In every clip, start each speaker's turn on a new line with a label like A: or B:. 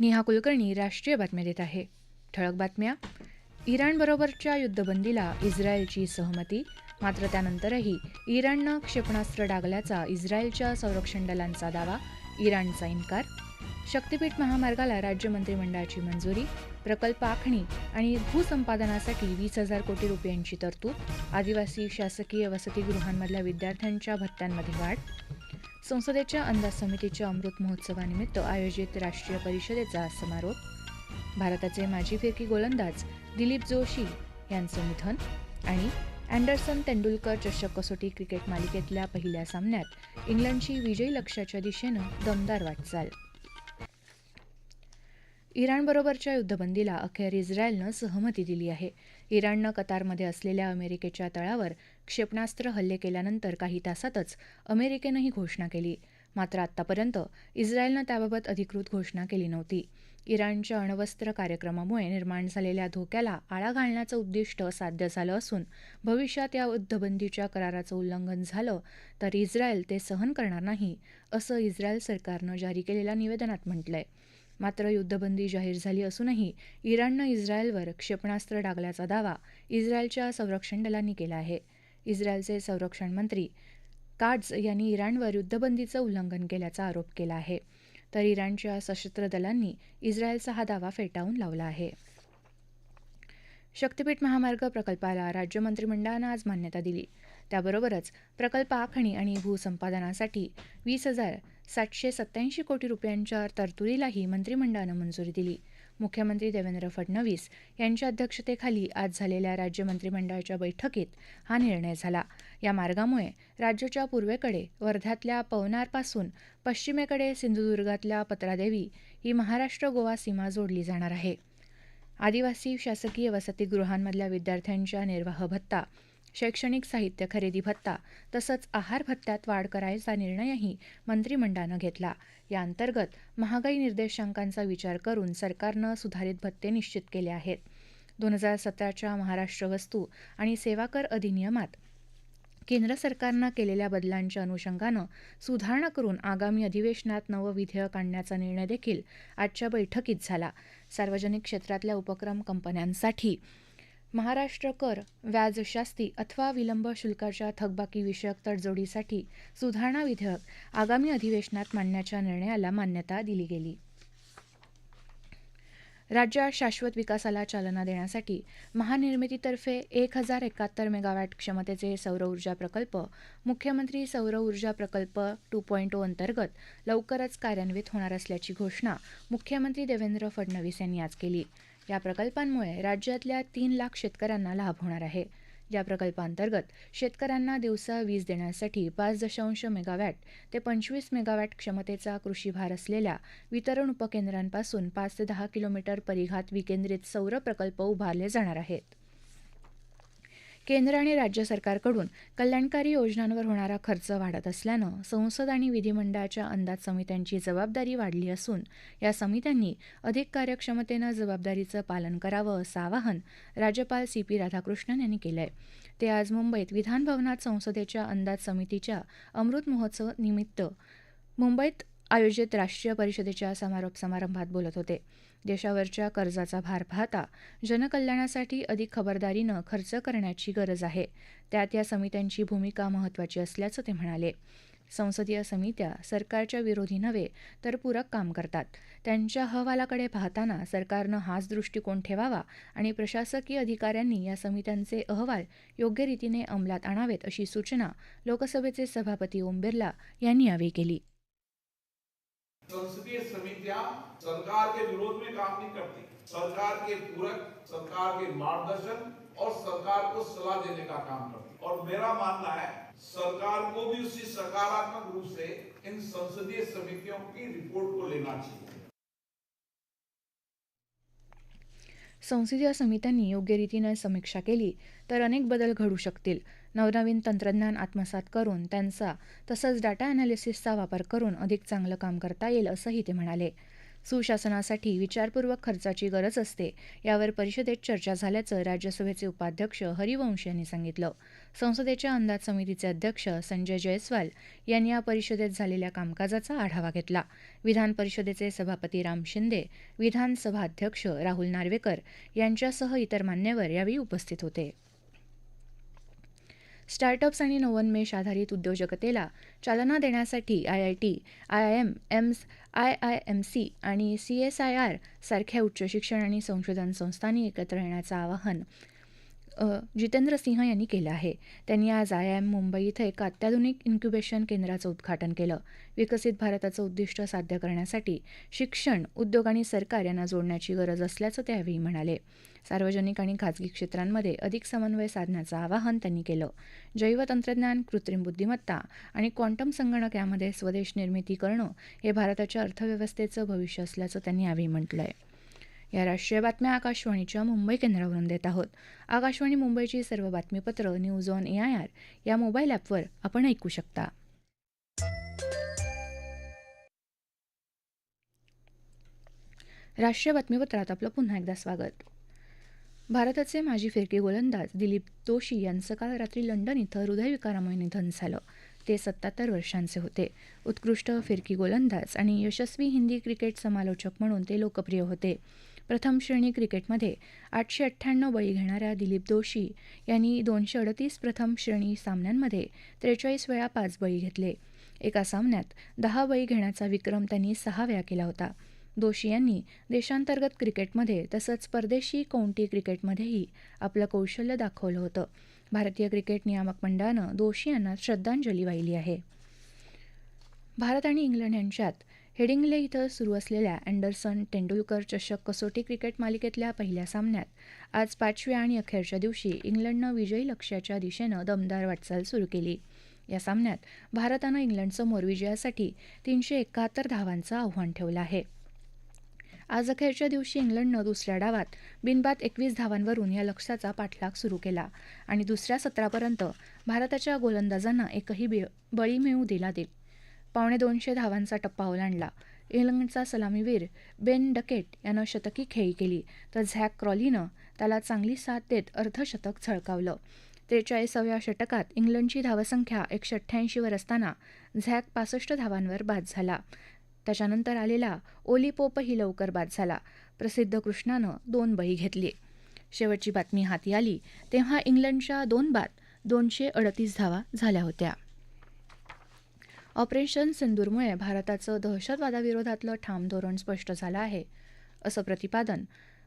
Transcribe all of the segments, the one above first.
A: नेहा कुलकर्णी राष्ट्रीय बातम्या देत आहे ठळक बातम्या इराणबरोबरच्या युद्धबंदीला इस्रायलची सहमती मात्र त्यानंतरही इराणनं क्षेपणास्त्र डागल्याचा इस्रायलच्या संरक्षण दलांचा दावा इराणचा इन्कार शक्तीपीठ महामार्गाला राज्य मंत्रिमंडळाची मंजुरी प्रकल्प आखणी आणि भूसंपादनासाठी वीस हजार कोटी रुपयांची तरतूद आदिवासी शासकीय वसतिगृहांमधल्या विद्यार्थ्यांच्या भत्त्यांमध्ये वाढ संसदेच्या अंदाज समितीच्या अमृत महोत्सवानिमित्त आयोजित राष्ट्रीय परिषदेचा समारोप भारताचे माजी फिरकी गोलंदाज दिलीप जोशी यांचं निधन आणि अँडरसन तेंडुलकर चषक कसोटी क्रिकेट मालिकेतल्या पहिल्या सामन्यात इंग्लंडची विजयी लक्ष्याच्या दिशेनं दमदार वाटचाल इराणबरोबरच्या युद्धबंदीला अखेर इस्रायलनं सहमती दिली आहे इराणनं कतारमध्ये असलेल्या अमेरिकेच्या तळावर क्षेपणास्त्र हल्ले केल्यानंतर काही तासातच अमेरिकेनं ही घोषणा केली मात्र आतापर्यंत इस्रायलनं त्याबाबत अधिकृत घोषणा केली नव्हती इराणच्या अण्वस्त्र कार्यक्रमामुळे निर्माण झालेल्या धोक्याला आळा घालण्याचं उद्दिष्ट साध्य झालं असून भविष्यात या युद्धबंदीच्या कराराचं उल्लंघन झालं तर इस्रायल ते सहन करणार नाही असं इस्रायल सरकारनं जारी केलेल्या निवेदनात म्हटलंय मात्र युद्धबंदी जाहीर झाली असूनही इराणनं इस्रायलवर क्षेपणास्त्र डागल्याचा दावा इस्रायलच्या संरक्षण दलांनी केला आहे इस्रायलचे संरक्षण मंत्री काट्झ यांनी इराणवर युद्धबंदीचं उल्लंघन केल्याचा आरोप केला आहे तर इराणच्या सशस्त्र दलांनी इस्रायलचा हा दावा फेटाळून लावला आहे शक्तीपीठ महामार्ग प्रकल्पाला राज्य मंत्रिमंडळानं आज मान्यता दिली त्याबरोबरच प्रकल्प आखणी आणि भूसंपादनासाठी वीस हजार सातशे सत्याऐंशी कोटी रुपयांच्या तरतुदीलाही मंत्रिमंडळानं मंजुरी दिली मुख्यमंत्री देवेंद्र फडणवीस यांच्या अध्यक्षतेखाली आज झालेल्या राज्य मंत्रिमंडळाच्या बैठकीत हा निर्णय झाला या मार्गामुळे राज्याच्या पूर्वेकडे वर्ध्यातल्या पवनारपासून पश्चिमेकडे सिंधुदुर्गातल्या पत्रादेवी ही महाराष्ट्र गोवा सीमा जोडली जाणार आहे आदिवासी शासकीय वसतिगृहांमधल्या विद्यार्थ्यांच्या निर्वाह भत्ता शैक्षणिक साहित्य खरेदी भत्ता तसंच आहार भत्त्यात वाढ करायचा निर्णयही मंत्रिमंडळानं घेतला या अंतर्गत महागाई निर्देशांकांचा विचार करून सरकारनं सुधारित भत्ते निश्चित केले आहेत दोन हजार सतराच्या महाराष्ट्र वस्तू आणि सेवा कर अधिनियमात केंद्र सरकारनं केलेल्या बदलांच्या अनुषंगानं सुधारणा करून आगामी अधिवेशनात नवं विधेयक आणण्याचा निर्णय देखील आजच्या बैठकीत झाला सार्वजनिक क्षेत्रातल्या उपक्रम कंपन्यांसाठी महाराष्ट्र कर व्याजशास्ती अथवा विलंब शुल्काच्या विषयक तडजोडीसाठी सुधारणा विधेयक आगामी अधिवेशनात मांडण्याच्या निर्णयाला मान्यता दिली गेली राज्यात शाश्वत विकासाला चालना देण्यासाठी महानिर्मितीतर्फे एक हजार एकाहत्तर मेगावॅट क्षमतेचे सौर ऊर्जा प्रकल्प मुख्यमंत्री सौर ऊर्जा प्रकल्प टू पॉईंट ओ अंतर्गत लवकरच कार्यान्वित होणार असल्याची घोषणा मुख्यमंत्री देवेंद्र फडणवीस यांनी आज केली या प्रकल्पांमुळे राज्यातल्या तीन लाख शेतकऱ्यांना लाभ होणार आहे या प्रकल्पांतर्गत शेतकऱ्यांना दिवसा वीज देण्यासाठी पाच दशांश मेगावॅट ते पंचवीस मेगावॅट क्षमतेचा कृषी भार असलेल्या वितरण उपकेंद्रांपासून पाच ते दहा किलोमीटर परिघात विकेंद्रित सौर प्रकल्प उभारले जाणार आहेत केंद्र आणि राज्य सरकारकडून कल्याणकारी योजनांवर होणारा खर्च वाढत असल्यानं संसद आणि विधिमंडळाच्या अंदाज समित्यांची जबाबदारी वाढली असून या समित्यांनी अधिक कार्यक्षमतेनं जबाबदारीचं पालन करावं असं आवाहन राज्यपाल सी पी राधाकृष्णन यांनी केलं आहे ते आज मुंबईत विधानभवनात संसदेच्या अंदाज समितीच्या अमृत महोत्सव निमित्त मुंबईत आयोजित राष्ट्रीय परिषदेच्या समारोप समारंभात बोलत होते देशावरच्या कर्जाचा भार पाहता जनकल्याणासाठी अधिक खबरदारीनं खर्च करण्याची गरज आहे त्यात या समित्यांची भूमिका महत्त्वाची असल्याचं ते म्हणाले संसदीय समित्या सरकारच्या विरोधी नव्हे तर पूरक काम करतात त्यांच्या अहवालाकडे पाहताना सरकारनं हाच दृष्टिकोन ठेवावा आणि प्रशासकीय अधिकाऱ्यांनी या समित्यांचे अहवाल योग्य रीतीने अंमलात आणावेत अशी सूचना लोकसभेचे सभापती ओम बिर्ला यांनी यावेळी केली संसदीय समितियां सरकार के विरोध में काम नहीं करती सरकार के पूरक सरकार के मार्गदर्शन और सरकार को सलाह देने का काम करती और मेरा मानना है सरकार को भी उसी सकारात्मक रूप से इन संसदीय समितियों की रिपोर्ट को लेना चाहिए संसदीय समित्यांनी योग्य रीतीनं समीक्षा केली तर अनेक बदल घडू शकतील नवनवीन तंत्रज्ञान आत्मसात करून त्यांचा तसंच डाटा ॲनालिसिसचा वापर करून अधिक चांगलं काम करता येईल असंही ते म्हणाले सुशासनासाठी विचारपूर्वक खर्चाची गरज असते यावर परिषदेत चर्चा झाल्याचं राज्यसभेचे उपाध्यक्ष हरिवंश यांनी सांगितलं संसदेच्या अंदाज समितीचे अध्यक्ष संजय जयस्वाल यांनी या परिषदेत झालेल्या कामकाजाचा आढावा घेतला विधान परिषदेचे सभापती राम शिंदे विधानसभा अध्यक्ष राहुल नार्वेकर यांच्यासह इतर मान्यवर यावेळी उपस्थित होते स्टार्टअप्स आणि नवोन्मेष आधारित उद्योजकतेला चालना देण्यासाठी I I T I I M AIIMS I I M C आणि सी एस आय आर सारख्या उच्च शिक्षण आणि संशोधन संस्थांनी एकत्र येण्याचं आवाहन जितेंद्र सिंह यांनी केलं आहे त्यांनी आज आय आय एम मुंबई इथं एका अत्याधुनिक इन्क्युबेशन केंद्राचं उद्घाटन केलं विकसित भारताचं उद्दिष्ट साध्य करण्यासाठी शिक्षण उद्योग आणि सरकार यांना जोडण्याची गरज असल्याचं त्यावेळी म्हणाले सार्वजनिक आणि खाजगी क्षेत्रांमध्ये अधिक समन्वय साधण्याचं आवाहन त्यांनी केलं जैवतंत्रज्ञान कृत्रिम बुद्धिमत्ता आणि क्वांटम संगणक यामध्ये स्वदेश निर्मिती करणं हे भारताच्या अर्थव्यवस्थेचं भविष्य असल्याचं त्यांनी यावेळी म्हटलं आहे या राष्ट्रीय बातम्या आकाशवाणीच्या मुंबई केंद्रावरून देत आहोत आकाशवाणी मुंबईची सर्व बातमीपत्र news on A I R या मोबाईल ॲपवर आपण ऐकू शकता राष्ट्रीय बातमीपत्रात आपलं पुन्हा एकदा स्वागत भारताचे माजी फिरकी गोलंदाज दिलीप दोशी यांचं काल रात्री लंडन इथं हृदयविकारामुळे निधन झालं ते सत्याहत्तर वर्षांचे होते उत्कृष्ट फिरकी गोलंदाज आणि यशस्वी हिंदी क्रिकेट समालोचक म्हणून ते लोकप्रिय होते प्रथम श्रेणी क्रिकेटमध्ये आठशे अठ्ठ्याण्णव बळी घेणाऱ्या दिलीप दोशी यांनी दोनशे अडतीस प्रथम श्रेणी सामन्यांमध्ये त्रेचाळीस वेळा पाच बळी घेतले एका सामन्यात दहा बळी घेण्याचा विक्रम त्यांनी सहा वेळा केला होता दोषी यांनी देशांतर्गत क्रिकेटमध्ये तसंच परदेशी कौंटी क्रिकेटमध्येही आपलं कौशल्य दाखवलं होतं भारतीय क्रिकेट नियामक मंडळानं दोषी यांना श्रद्धांजली वाहिली आहे भारत आणि इंग्लंड यांच्यात हेडिंग्ले इथं सुरू असलेल्या अँडरसन तेंडुलकर चषक कसोटी क्रिकेट मालिकेतल्या पहिल्या सामन्यात आज पाचव्या आणि अखेरच्या दिवशी इंग्लंडनं विजयी लक्ष्याच्या दिशेनं दमदार वाटचाल सुरू केली या सामन्यात भारतानं इंग्लंडसमोर विजयासाठी तीनशे एकाहत्तर धावांचं आव्हान ठेवलं आहे आज अखेरच्या दिवशी इंग्लंडनं दुसऱ्या डावात बिनबात एकवीस धावांवरून या लक्ष्याचा पाठलाग सुरू केला आणि दुसऱ्या सत्रापर्यंत भारताच्या गोलंदाजांना एकही बळी मिळू दिला दिला पावणे दोनशे धावांचा टप्पा ओलांडला इंग्लंडचा सलामीवीर बेन डकेट यानं शतकी खेळी केली तर झॅक क्रॉलीनं त्याला चांगली साथ देत अर्धशतक झळकावलं त्रेचाळीसाव्या षटकात इंग्लंडची धावसंख्या एकशे अठ्ठ्याऐंशीवर असताना झॅक पासष्ट धावांवर बाद झाला त्याच्यानंतर आलेला पोपही लवकर बाद झाला प्रसिद्ध कृष्णानं दोन बळी घेतले शेवटची बातमी हाती आली तेव्हा इंग्लंडच्या दोन बाद दोनशे अडतीस धावा झाल्या होत्या ऑपरेशन सिंदूरमुळे भारताचं दहशतवादाविरोधातलं ठाम धोरण स्पष्ट झालं आहे असं प्रतिपादन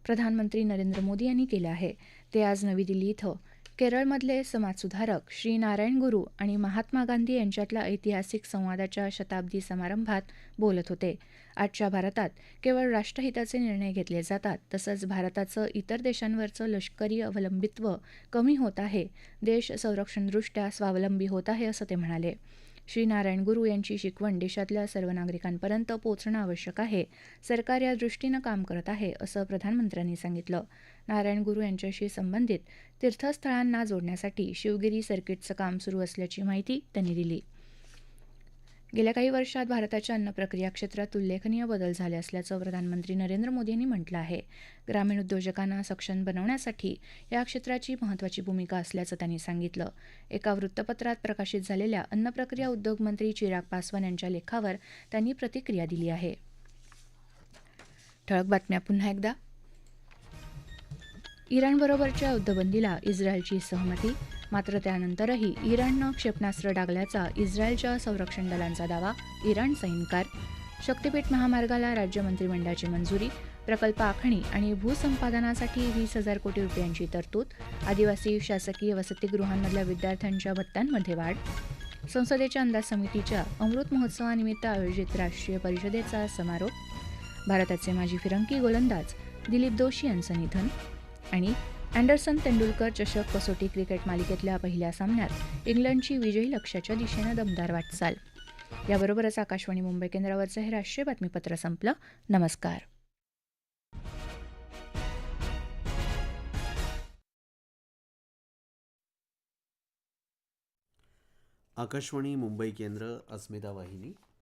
A: प्रधानमंत्री नरेंद्र मोदी यांनी केलं आहे ते आज नवी दिल्ली इथं केरळमधले समाजसुधारक श्री नारायण गुरु आणि महात्मा गांधी यांच्यातल्या ऐतिहासिक संवादाच्या शताब्दी समारंभात बोलत होते आजच्या भारतात केवळ राष्ट्रहिताचे निर्णय घेतले जातात तसंच भारताचं इतर देशांवरचं लष्करी अवलंबित्व कमी होत आहे देश संरक्षणदृष्ट्या स्वावलंबी होत आहे असं ते म्हणाले श्री नारायण गुरु यांची शिकवण देशातल्या सर्व नागरिकांपर्यंत पोहोचणं आवश्यक आहे सरकार या दृष्टीनं काम करत आहे असं प्रधानमंत्र्यांनी सांगितलं नारायण गुरु यांच्याशी संबंधित तीर्थस्थळांना जोडण्यासाठी शिवगिरी सर्किटचं काम सुरू असल्याची माहिती त्यांनी दिली गेल्या काही वर्षात भारताच्या अन्न प्रक्रिया क्षेत्रात उल्लेखनीय बदल झाले असल्याचं प्रधानमंत्री नरेंद्र मोदी यांनी म्हटलं आहे ग्रामीण उद्योजकांना सक्षम बनवण्यासाठी या क्षेत्राची महत्त्वाची भूमिका असल्याचं त्यांनी सांगितलं एका वृत्तपत्रात प्रकाशित झालेल्या अन्न प्रक्रिया उद्योगमंत्री चिराग पासवान यांच्या लेखावर त्यांनी प्रतिक्रिया दिली आहे ठळक बातम्या पुन्हा एकदा इराणबरोबरच्या युद्धबंदीला इस्रायलची सहमती मात्र त्यानंतरही इराणनं क्षेपणास्त्र डागल्याचा इस्रायलच्या संरक्षण दलांचा दावा इराणचा इन्कार शक्तीपीठ महामार्गाला राज्य मंत्रिमंडळाची मंजुरी प्रकल्प आखणी आणि भूसंपादनासाठी वीस हजार कोटी रुपयांची तरतूद आदिवासी शासकीय वसतिगृहांमधल्या विद्यार्थ्यांच्या भत्त्यांमध्ये वाढ संसदेच्या अंदाज समितीच्या अमृत महोत्सवानिमित्त आयोजित राष्ट्रीय परिषदेचा समारोप भारताचे माजी फिरंकी गोलंदाज दिलीप दोशी यांचं निधन आणि अँडरसन तेंडुलकर चषक कसोटी क्रिकेट मालिकेतल्या पहिल्या सामन्यात इंग्लंडची विजयी लक्ष्याच्या दिशेनं दमदार वाटचाल याबरोबरच आकाशवाणी मुंबई केंद्रावरचं हे राष्ट्रीय बातमीपत्र संपलं नमस्कार आकाशवाणी मुंबई केंद्र अस्मिता वाहिनी